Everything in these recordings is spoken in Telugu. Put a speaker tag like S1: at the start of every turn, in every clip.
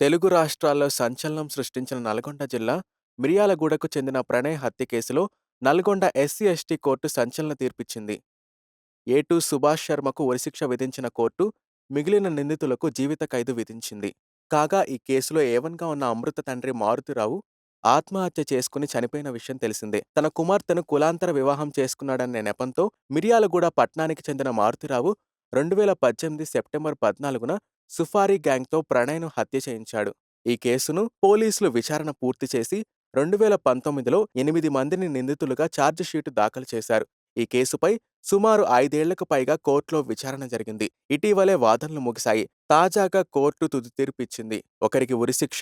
S1: తెలుగు రాష్ట్రాల్లో సంచలనం సృష్టించిన నల్గొండ జిల్లా మిర్యాలగూడకు చెందిన ప్రణయ్ హత్య కేసులో నల్గొండ ఎస్సీ ఎస్టీ కోర్టు సంచలన తీర్పిచ్చింది. ఏటూ సుభాష్ శర్మకు ఉరిశిక్ష విధించిన కోర్టు మిగిలిన నిందితులకు జీవిత ఖైదు విధించింది. కాగా ఈ కేసులో ఏవన్గా ఉన్న అమృత తండ్రి మారుతిరావు ఆత్మహత్య చేసుకుని చనిపోయిన విషయం తెలిసిందే. తన కుమార్తెను కులాంతర వివాహం చేసుకున్నాడనే నెపంతో మిర్యాలగూడ పట్నానికి చెందిన మారుతిరావు రెండు వేల పద్దెనిమిది సెప్టెంబర్ పద్నాలుగున సుఫారీ గ్యాంగ్తో ప్రణయ్ను హత్య చేయించాడు. ఈ కేసును పోలీసులు విచారణ పూర్తి చేసి రెండు వేల పంతొమ్మిదిలో ఎనిమిది మందిని నిందితులుగా ఛార్జిషీటు దాఖలు చేశారు. ఈ కేసుపై సుమారు ఐదేళ్ళకు పైగా కోర్టులో విచారణ జరిగింది. ఇటీవలే వాదనలు ముగిశాయి. తాజాగా కోర్టు తుది తీర్పిచ్చింది. ఒకరికి ఉరిశిక్ష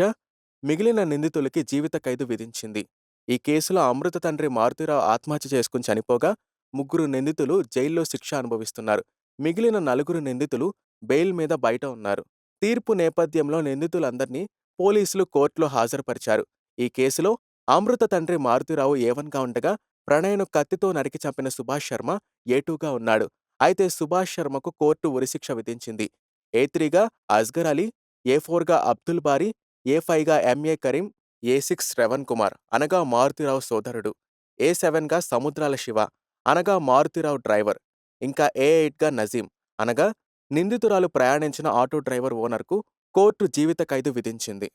S1: మిగిలిన నిందితులకి జీవిత ఖైదు విధించింది. ఈ కేసులో అమృత తండ్రి మారుతిరావు ఆత్మహత్య చేసుకుని చనిపోగా ముగ్గురు నిందితులు జైల్లో శిక్ష అనుభవిస్తున్నారు. మిగిలిన నలుగురు నిందితులు బెయిల్ మీద బయట ఉన్నారు. తీర్పు నేపథ్యంలో నిందితులందర్నీ పోలీసులు కోర్టులో హాజరుపరిచారు. ఈ కేసులో అమృత తండ్రి మారుతిరావు ఏవన్గా ఉండగా ప్రణయ్ను కత్తితో నరికి చంపిన సుభాష్ శర్మ ఏటూగా ఉన్నాడు. అయితే సుభాష్ శర్మకు కోర్టు ఉరిశిక్ష విధించింది. ఏ త్రీగా అస్గర్ అలీ ఏ ఫోర్గా Abdul Bari A ఫైవ్గా M A Karim A six Shravan Kumar అనగా మారుతిరావు సోదరుడు. ఏ సెవెన్గా సముద్రాల శివ అనగా మారుతిరావు డ్రైవర్. ఇంకా ఏ ఎయిట్గా నజీం అనగా నిందితురాలు ప్రయాణించిన ఆటో డ్రైవర్ ఓనర్కు కోర్టు జీవిత ఖైదు విధించింది.